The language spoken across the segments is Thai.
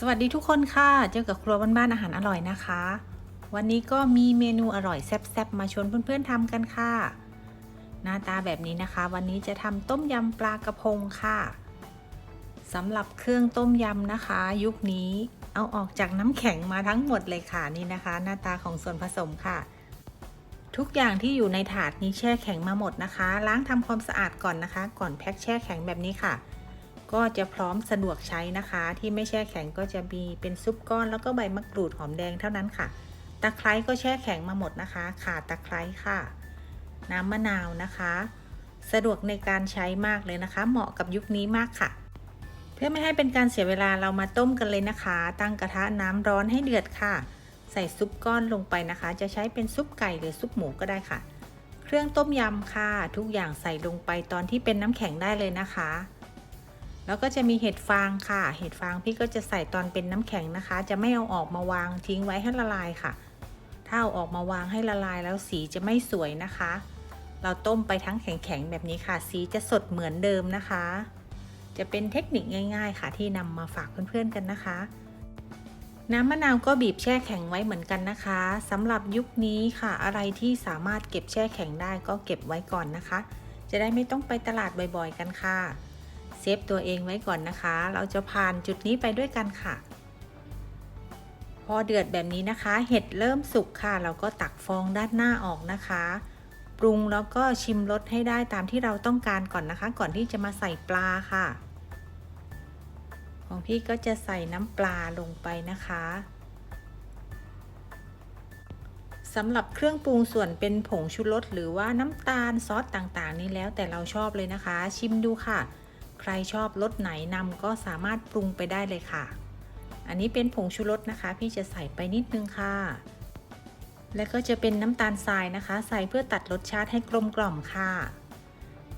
สวัสดีทุกคนค่ะ เจอกับครัวบ้านๆอาหารอร่อยนะคะ วันนี้ก็มีเมนูอร่อยแซ่บๆมาชวนเพื่อนๆทำกันค่ะ หน้าตาแบบนี้นะคะ วันนี้จะทำต้มยำปลากระพงค่ะสำหรับเครื่องต้มยำนะคะ ยุคนี้เอาออกจากน้ำแข็งมาทั้งหมดเลยค่ะนี่นะคะ หน้าตาของส่วนผสมค่ะ ทุกอย่างที่อยู่ในถาดนี้แช่แข็งมาหมดนะคะ ล้างทำความสะอาดก่อนนะคะ ก่อนแพ็คแช่แข็งแบบนี้ค่ะ ก็จะพร้อมสะดวกใช้นะคะ ที่ไม่แช่แข็งก็จะมีเป็นซุปก้อนแล้วก็ใบมะกรูดหอมแดงเท่านั้นค่ะ ตะไคร้ก็แช่แข็งมาหมดนะคะ ขาตะไคร้ค่ะ น้ำมะนาวนะคะ สะดวกในการใช้มากเลยนะคะ เหมาะกับยุคนี้มากค่ะ เพื่อไม่ให้เป็นการเสียเวลาเรามาต้มกันเลยนะคะ ตั้งกระทะน้ำร้อนให้เดือดค่ะ ใส่ซุปก้อนลงไปนะคะ จะใช้เป็นซุปไก่หรือซุปหมูก็ได้ค่ะ เครื่องต้มยำค่ะ ทุกอย่างใส่ลงไปตอนที่เป็นน้ำแข็งได้เลยนะคะ แล้วก็จะมีเห็ดฟางค่ะ เห็ดฟางพี่ก็จะใส่ตอนเป็นน้ำแข็งนะคะ จะไม่เอาออกมาวางทิ้งไว้ให้ละลายค่ะ ถ้าเอาออกมาวางให้ละลายแล้วสีจะไม่สวยนะคะ เราต้มไปทั้งแข็งๆแบบนี้ค่ะ สีจะสดเหมือนเดิมนะคะ จะเป็นเทคนิคง่าย ๆ ค่ะที่นำมาฝากเพื่อนๆกันนะคะน้ำมะนาวก็บีบแช่แข็งไว้เหมือนกันนะคะสำหรับยุคนี้ค่ะ อะไรที่สามารถเก็บแช่แข็งได้ก็เก็บไว้ก่อนนะคะ จะได้ไม่ต้องไปตลาดบ่อยๆกันค่ะ เซฟตัวเองไว้ก่อนนะคะ เราจะผ่านจุดนี้ไปด้วยกันค่ะ พอเดือดแบบนี้นะคะ เห็ดเริ่มสุกค่ะ เราก็ตักฟองด้านหน้าออกนะคะ ปรุงแล้วก็ชิมรสให้ได้ตามที่เราต้องการก่อนนะคะ ก่อนที่จะมาใส่ปลาค่ะ ของพี่ก็จะใส่น้ำปลาลงไปนะคะสำหรับเครื่องปรุงส่วนเป็นผงชูรสหรือว่าน้ำตาลซอสต่างๆ นี่แล้วแต่เราชอบเลยนะคะ ชิมดูค่ะ ใครชอบรสไหนนำก็สามารถปรุงไปได้เลยค่ะ อันนี้เป็นผงชูรสนะคะ พี่จะใส่ไปนิดนึงค่ะ แล้วก็จะเป็นน้ำตาลทรายนะคะ ใส่เพื่อตัดรสชาติให้กลมกล่อมค่ะ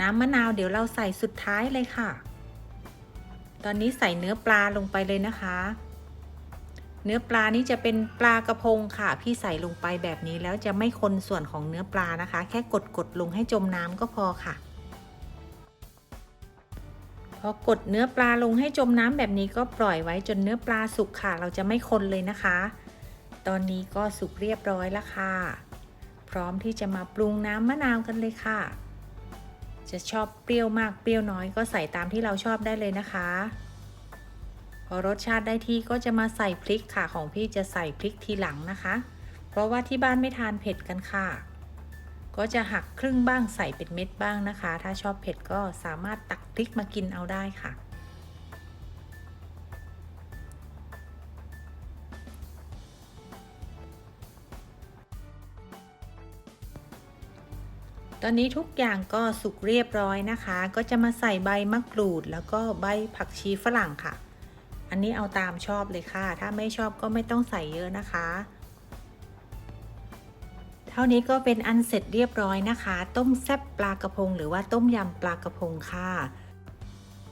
น้ำมะนาวเดี๋ยวเราใส่สุดท้ายเลยค่ะ ตอนนี้ใส่เนื้อปลาลงไปเลยนะคะ เนื้อปลานี้จะเป็นปลากระพงค่ะ พี่ใส่ลงไปแบบนี้แล้วจะไม่คนส่วนของเนื้อปลานะคะ แค่กดกดลงให้จมน้ำก็พอค่ะ พอกดเนื้อปลาลงให้จมน้ำแบบนี้ก็ปล่อยไว้จนเนื้อปลาสุกค่ะ เราจะไม่คนเลยนะคะ ตอนนี้ก็สุกเรียบร้อยแล้วค่ะ พร้อมที่จะมาปรุงน้ำมะนาวกันเลยค่ะ จะชอบเปรี้ยวมากเปรี้ยวน้อยก็ใส่ตามที่เราชอบได้เลยนะคะ พอรสชาติได้ที่ก็จะมาใส่พริกค่ะของพี่จะใส่พริกทีหลังนะคะ เพราะว่าที่บ้านไม่ทานเผ็ดกันค่ะ ก็จะหักครึ่งบ้างใส่เป็นเม็ดบ้างนะคะ ถ้าชอบเผ็ดก็สามารถตักพริกมากินเอาได้ค่ะ ตอนนี้ทุกอย่างก็สุกเรียบร้อยนะคะ ก็จะมาใส่ใบมะกรูด แล้วก็ใบผักชีฝรั่งค่ะ อันนี้เอาตามชอบเลยค่ะ ถ้าไม่ชอบก็ไม่ต้องใส่เยอะนะคะ เท่านี้ก็เป็นอันเสร็จเรียบร้อยนะคะ ต้มแซ่บปลากระพง หรือว่าต้มยำปลากระพงค่ะ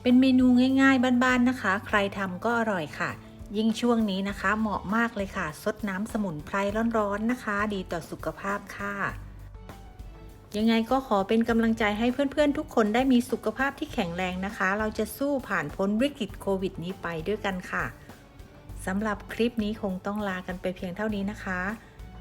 เป็นเมนูง่ายๆบ้านๆนะคะ ใครทำก็อร่อยค่ะ ยิ่งช่วงนี้นะคะ เหมาะมากเลยค่ะซดน้ำสมุนไพรร้อนๆนะคะ ดีต่อสุขภาพค่ะ ยังไงก็ขอเป็นกำลังใจให้เพื่อนๆ ทุกคนได้มีสุขภาพที่แข็งแรงนะคะ เราจะสู้ผ่านพ้นวิกฤตโควิดนี้ไปด้วยกันค่ะสำหรับคลิปนี้คงต้องลากันไปเพียงเท่านี้นะคะ